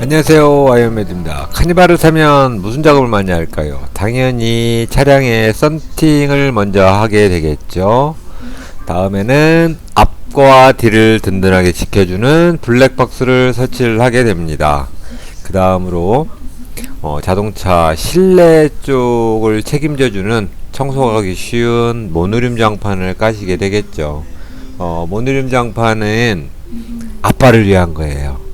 안녕하세요 아이언맨입니다. 카니발을 사면 무슨 작업을 많이 할까요? 당연히 차량에 썬팅을 먼저 하게 되겠죠. 다음에는 앞과 뒤를 든든하게 지켜주는 블랙박스를 설치를 하게 됩니다. 그 다음으로 어, 자동차 실내 쪽을 책임져주는 청소하기 쉬운 모노륨 장판을 까시게 되겠죠. 어, 모노륨 장판은 아빠를 위한 거예요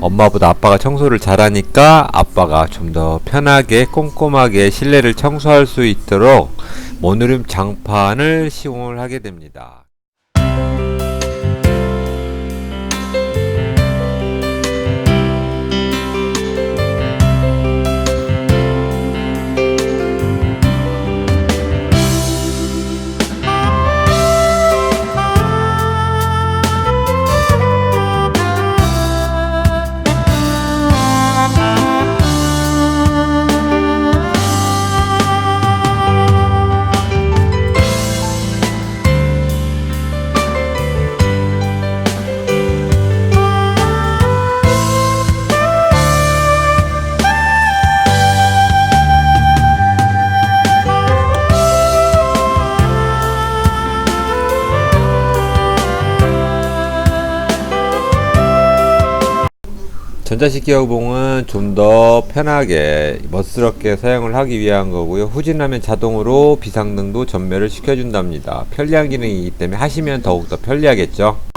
엄마보다 아빠가 청소를 잘하니까 아빠가 좀 더 편하게 꼼꼼하게 실내를 청소할 수 있도록 모노륨 장판을 시공을 하게 됩니다. 전자식 기어봉은 좀 더 편하게 멋스럽게 사용을 하기 위한 거고요. 후진하면 자동으로 비상등도 전멸을 시켜준답니다. 편리한 기능이기 때문에 하시면 더욱더 편리하겠죠.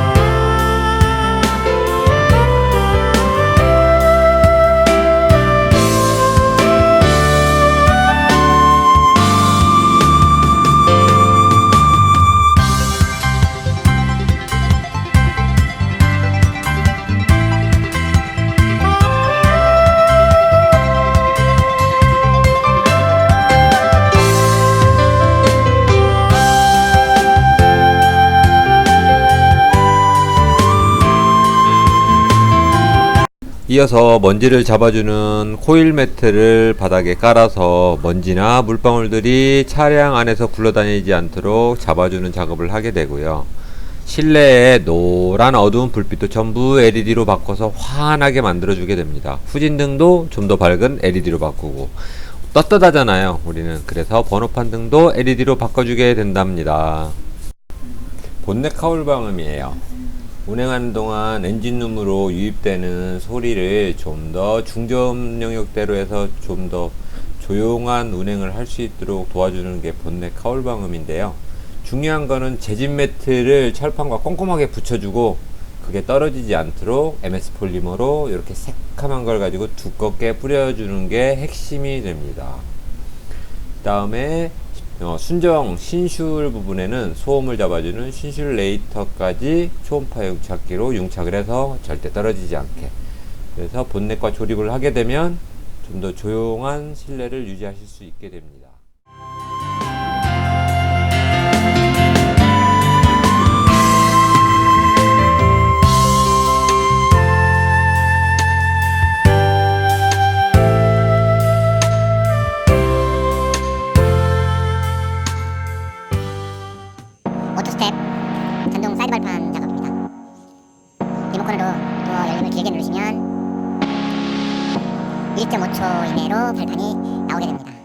이어서 먼지를 잡아주는 코일 매트를 바닥에 깔아서 먼지나 물방울들이 차량 안에서 굴러다니지 않도록 잡아주는 작업을 하게 되고요. 실내에 노란 어두운 불빛도 전부 LED로 바꿔서 환하게 만들어주게 됩니다. 후진등도 좀 더 밝은 LED로 바꾸고 떳떳하잖아요. 우리는 그래서 번호판 등도 LED로 바꿔주게 된답니다. 본넷 카울 방음이에요. 운행하는 동안 엔진룸으로 유입되는 소리를 좀 더 중저음 영역대로 해서 좀 더 조용한 운행을 할 수 있도록 도와주는 게 본넷 카울 방음인데요. 중요한 거는 재진 매트를 철판과 꼼꼼하게 붙여주고 그게 떨어지지 않도록 MS 폴리머로 이렇게 새카만 걸 가지고 두껍게 뿌려주는 게 핵심이 됩니다. 다음에 어, 순정 신슐 부분에는 소음을 잡아주는 신슐 레이터까지 초음파 융착기로 융착을 해서 절대 떨어지지 않게 그래서 본넷과 조립을 하게 되면 좀 더 조용한 실내를 유지하실 수 있게 됩니다. 오토스텝 전동 사이드 발판 작업입니다. 리모컨으로 도어 열림을 길게 누르시면 1.5초 이내로 발판이 나오게 됩니다.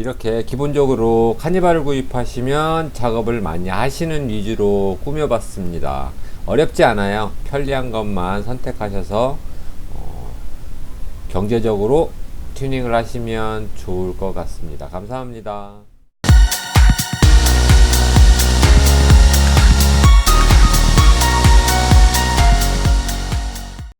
이렇게 기본적으로 카니발을 구입하시면 작업을 많이 하시는 위주로 꾸며봤습니다. 어렵지 않아요. 편리한 것만 선택하셔서 어, 경제적으로 튜닝을 하시면 좋을 것 같습니다. 감사합니다.